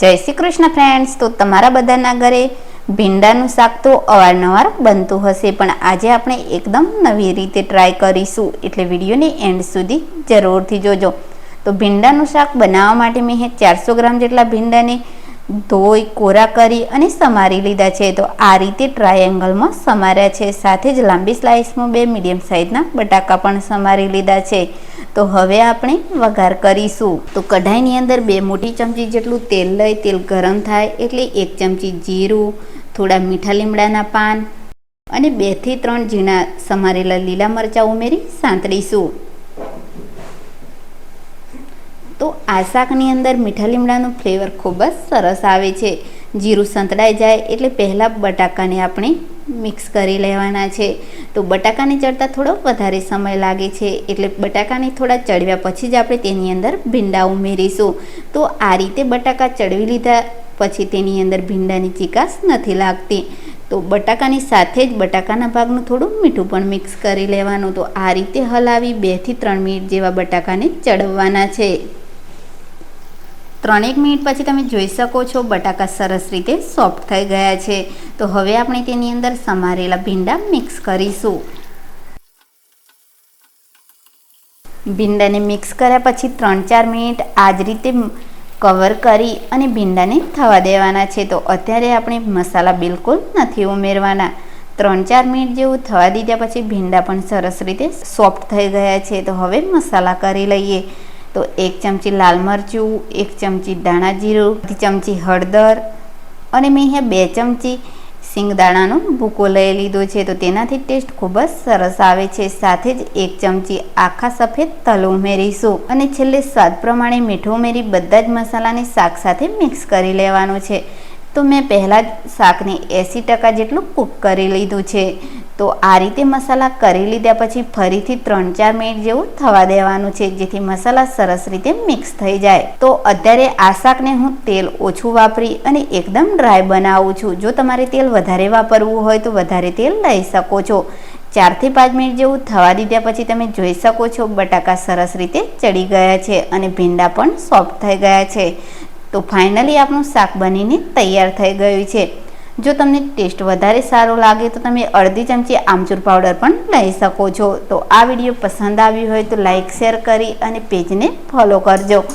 જય શ્રી કૃષ્ણ ફ્રેન્ડ્સ તો તમારા બધાના ઘરે ભીંડાનું શાક તો અવારનવાર બનતું હશે, પણ આજે આપણે એકદમ નવી રીતે ટ્રાય કરીશું. એટલે વિડીયોની એન્ડ સુધી જરૂરથી જોજો. તો ભીંડાનું શાક બનાવવા માટે મેં ચારસો ગ્રામ જેટલા ભીંડાને ધોઈ, કોરા કરી અને સમારી લીધા છે. તો આ રીતે ટ્રાયેંગલમાં સમાર્યા છે. સાથે જ લાંબી સ્લાઇસમાં બે મીડિયમ સાઇઝના બટાકા પણ સમારી લીધા છે. તો હવે આપણે વઘાર કરીશું. તો કઢાઈની અંદર બે મોટી ચમચી જેટલું તેલ લઈ, તેલ ગરમ થાય એટલે એક ચમચી જીરું, થોડા મીઠા લીમડાના પાન અને બેથી ત્રણ ઝીણા સમારેલા લીલા મરચાં ઉમેરી સાંતળીશું. તો આ શાકની અંદર મીઠા લીમડાનું ફ્લેવર ખૂબ જ સરસ આવે છે. જીરું સંતળાઈ જાય એટલે પહેલાં બટાકાને આપણે મિક્સ કરી લેવાના છે. તો બટાકાને ચડતા થોડો વધારે સમય લાગે છે એટલે બટાકાને થોડા ચડવ્યા પછી જ આપણે તેની અંદર ભીંડા ઉમેરીશું. તો આ રીતે બટાકા ચડવી લીધા પછી તેની અંદર ભીંડાની ચિકાસ નથી લાગતી. તો બટાકાની સાથે જ બટાકાના ભાગનું થોડું મીઠું પણ મિક્સ કરી લેવાનું. તો આ રીતે હલાવી બેથી ત્રણ મિનિટ જેવા બટાકાને ચડવવાના છે. ત્રણેક મિનિટ પછી તમે જોઈ શકો છો બટાકા સરસ રીતે સોફ્ટ થઈ ગયા છે. તો હવે આપણે તેની અંદર સમારેલા ભીંડા મિક્સ કરીશું. ભીંડાને મિક્સ કર્યા પછી ત્રણ ચાર મિનિટ આ જ રીતે કવર કરી અને ભીંડાને થવા દેવાના છે. તો અત્યારે આપણે મસાલા બિલકુલ નથી ઉમેરવાના. ત્રણ ચાર મિનિટ જેવું થવા દીધા પછી ભીંડા પણ સરસ રીતે સોફ્ટ થઈ ગયા છે. તો હવે મસાલા કરી લઈએ. તો એક ચમચી લાલ મરચું, એક ચમચી ધાણા જીરું, અડધી ચમચી હળદર અને મેં અહીંયા બે ચમચી સિંગદાણાનો ભૂકો લઈ લીધો છે. તો તેનાથી ટેસ્ટ ખૂબ જ સરસ આવે છે. સાથે જ એક ચમચી આખા સફેદ તલ ઉમેરીશું અને છેલ્લે સ્વાદ પ્રમાણે મીઠું ઉમેરી બધા જ મસાલાને શાક સાથે મિક્સ કરી લેવાનું છે. તો મેં પહેલાં જ શાકને એંસી ટકા જેટલું કૂક કરી લીધું છે. તો આ રીતે મસાલા કરી લીધા પછી ફરીથી ત્રણ ચાર મિનિટ જેવું થવા દેવાનું છે, જેથી મસાલા સરસ રીતે મિક્સ થઈ જાય. તો અત્યારે આ શાકને હું તેલ ઓછું વાપરી અને એકદમ ડ્રાય બનાવું છું. જો તમારે તેલ વધારે વાપરવું હોય તો વધારે તેલ લઈ શકો છો. ચારથી પાંચ મિનિટ જેવું થવા દીધા પછી તમે જોઈ શકો છો બટાકા સરસ રીતે ચડી ગયા છે અને ભીંડા પણ સોફ્ટ થઈ ગયા છે. તો ફાઇનલી આપણું શાક બનીને તૈયાર થઈ ગયું છે. જો તમને ટેસ્ટ વધારે સારો લાગે તો તમે અડધી ચમચી આમચૂર પાવડર પણ લઈ શકો છો. તો આ વીડિયો પસંદ આવ્યો હોય તો લાઇક શેર કરી અને પેજને ફોલો કરજો.